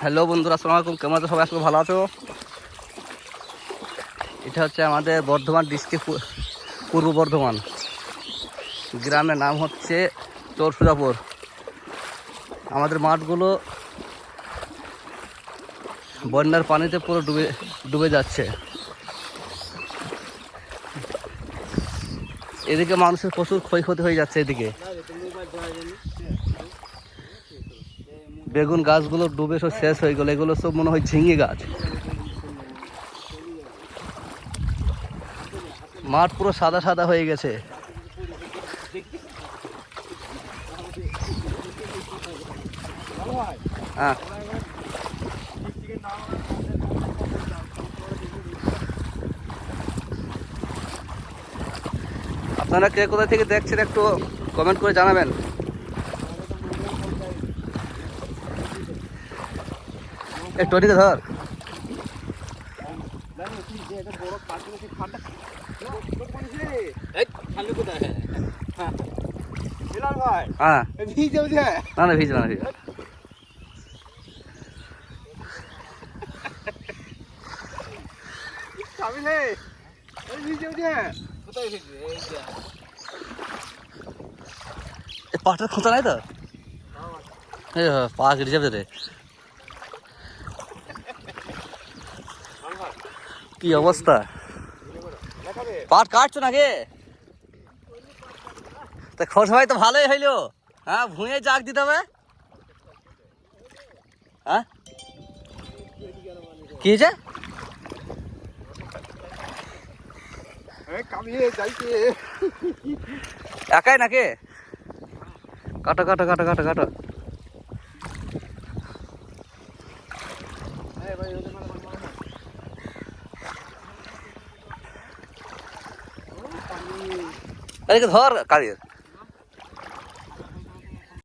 Hello বন্ধুরা, আসসালামু আলাইকুম। কেমন আছো সবাই? আজকে ভালো আছো। এটা হচ্ছে আমাদের বর্ধমান ডিস্ট্রিক্ট পূর্ব বর্ধমান। গ্রামের নাম হচ্ছে চরসুজাপুর আমাদের মাঠগুলো বন্যার পানিতে পুরো ডুবে ডুবে যাচ্ছে। এদিকে মানুষের প্রচুর ক্ষয়ক্ষতি হয়ে যাচ্ছে এদিকে। বেগুন গাছগুলো ডুবে সব শেষ হয়ে গেলো। এগুলো সব মনে হয় ঝিঙে গাছ। মাঠ পুরো সাদা সাদা হয়ে গেছে। হ্যাঁ। আপনারা কে কোথা থেকে দেখছেন একটু কমেন্ট করে জানাবেন। একটু ওদিকে ধর। হ্যাঁ। না না ভিজবে না ভিজবে পাটার খোঁচা নাই তো? হ্যাঁ, পা কেটে যাবে রে। কি অবস্থা? পাট কাটছো নাকি? তা খোঁজ হয় তো ভালোই হইল। হ্যাঁ ভুঁয়ে জাগ দিতে হবে। হ্যাঁ? কি হয়েছে? একাই নাকি? কাটো কাটো কাটো কাটো কাটো। এদিকে ধর কাদের